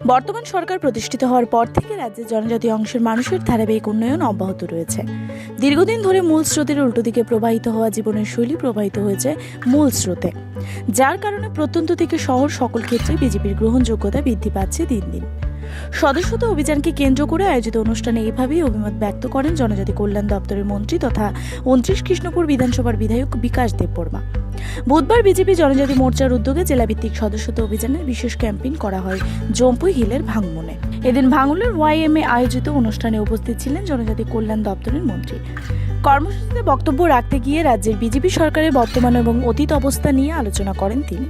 বর্তমান সরকার প্রতিষ্ঠিত হওয়ার পর থেকে রাজ্যের জনজাতি অংশের মানুষের ধারাবাহিক উন্নয়ন অব্যাহত রয়েছে। দীর্ঘদিন ধরে মূল স্রোতের উল্টো দিকে প্রবাহিত হওয়া জীবনের শৈলী প্রবাহিত হয়েছে মূল স্রোতে, যার কারণে প্রত্যন্ত থেকে শহর সকল ক্ষেত্রে বিজেপির গ্রহণযোগ্যতা বৃদ্ধি পাচ্ছে দিন দিন। সদস্যতা অভিযানকে কেন্দ্র করে আয়োজিত অনুষ্ঠানে এভাবেই অভিমত ব্যক্ত করেন জনজাতি কল্যাণ দপ্তরের মন্ত্রী তথা উনত্রিশ কৃষ্ণপুর বিধানসভার বিধায়ক বিকাশ দেববর্মা। বুধবার বিজেপি জনজাতি মোর্চার উদ্যোগে জেলাভিত্তিক সদস্যতা অভিযানের বিশেষ ক্যাম্পেইন করা হয় জম্পুই হিলের ভাঙমনে। এদিন ভাঙলের ওয়াইএমএ আয়োজিত অনুষ্ঠানে উপস্থিত ছিলেন জনজাতি কল্যাণ দপ্তরের মন্ত্রী। কর্মসূচিতে বক্তব্য রাখতে গিয়ে রাজ্যের বিজেপি সরকারের বর্তমান এবং অতীত অবস্থা নিয়ে আলোচনা করেন তিনি।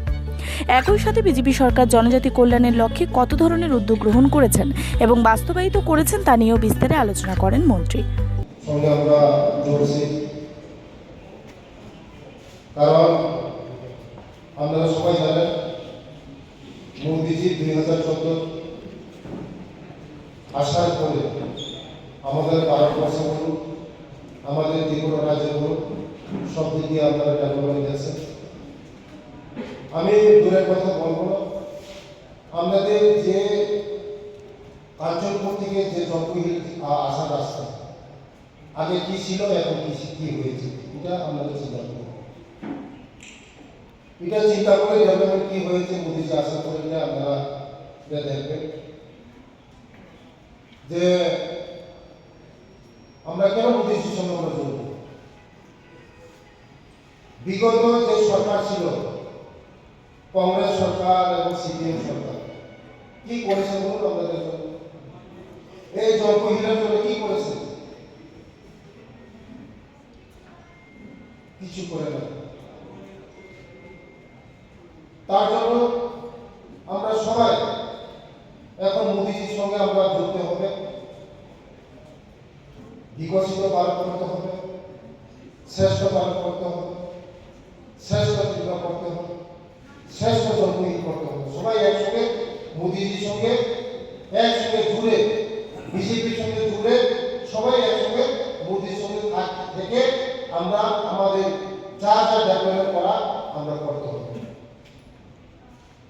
একই সাথে বিজেপি সরকার জনজাতি কল্যাণের লক্ষ্যে কত ধরনের উদ্যোগ গ্রহণ করেছেন এবং বাস্তবায়িত করেছেন তা নিয়েও বিস্তারে আলোচনা করেন মন্ত্রী। আমরা কারণ আপনারা সবাই জানেন মোদিজি দুই হাজার চোদ্দ আসার পরে আমাদের ভারতবর্ষ বলুন, আমাদের যে ত্রিপুরা রাজ্য বলুন, সব দিক দিয়ে আপনারা ডেভেলপমেন্ট গেছে আমি দূরের কথা বলব না। আমাদের যে কাঞ্চনপুর থেকে যে জম্পুহিল আসার রাস্তা, আগে কি ছিল, এখন কি হয়েছে, এটা আমাদের চিন্তা এটা চিন্তা করে ডেভেলপমেন্ট কি হয়েছে মোদিজি আশা করে গেলে আপনারা দেখবেন। যে আমরা কেন মোদিজির সঙ্গে আমরা জড়ব বিগত যে সরকার ছিল, কংগ্রেস সরকার এবং সিপিএম সরকার, কি করেছে বলুন আপনাদের এই জলপহিলার জন্য কি করেছে? কিছু করে না। তার জন্য আমরা সবাই এখন মোদিজির সঙ্গে আমরা যুক্ত হবে। বিকশিত ভারত করতে হবে। শ্রেষ্ঠ ভারত করতে হবে। শ্রেষ্ঠ চিন্তা করতে হবে। শ্রেষ্ঠ জন্মহীন করতে হবে। সবাই একসঙ্গে, মোদিজির সঙ্গে, একসঙ্গে জুড়ে, বিজেপির সঙ্গে জুড়ে সবাই একসঙ্গে মোদির সঙ্গে থাক- আমরা আমাদের যা যা ডেভেলপমেন্ট করা আমরা করতে হবে।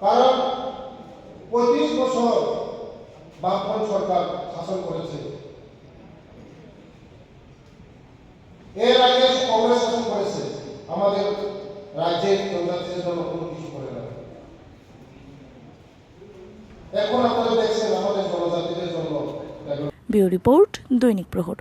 কারণ পঁয়ত্রিশ বছর বামফ্রন্ট সরকার শাসন করেছে। এর আগে কংগ্রেস শাসন করেছে, আমাদের রাজ্যের জনজাতিদের জন্য কোনো কিছু করে না। এখন আপনারা দেখছেন আমাদের জনজাতিদের জন্য। ব্যুরো রিপোর্ট দৈনিক প্রহর।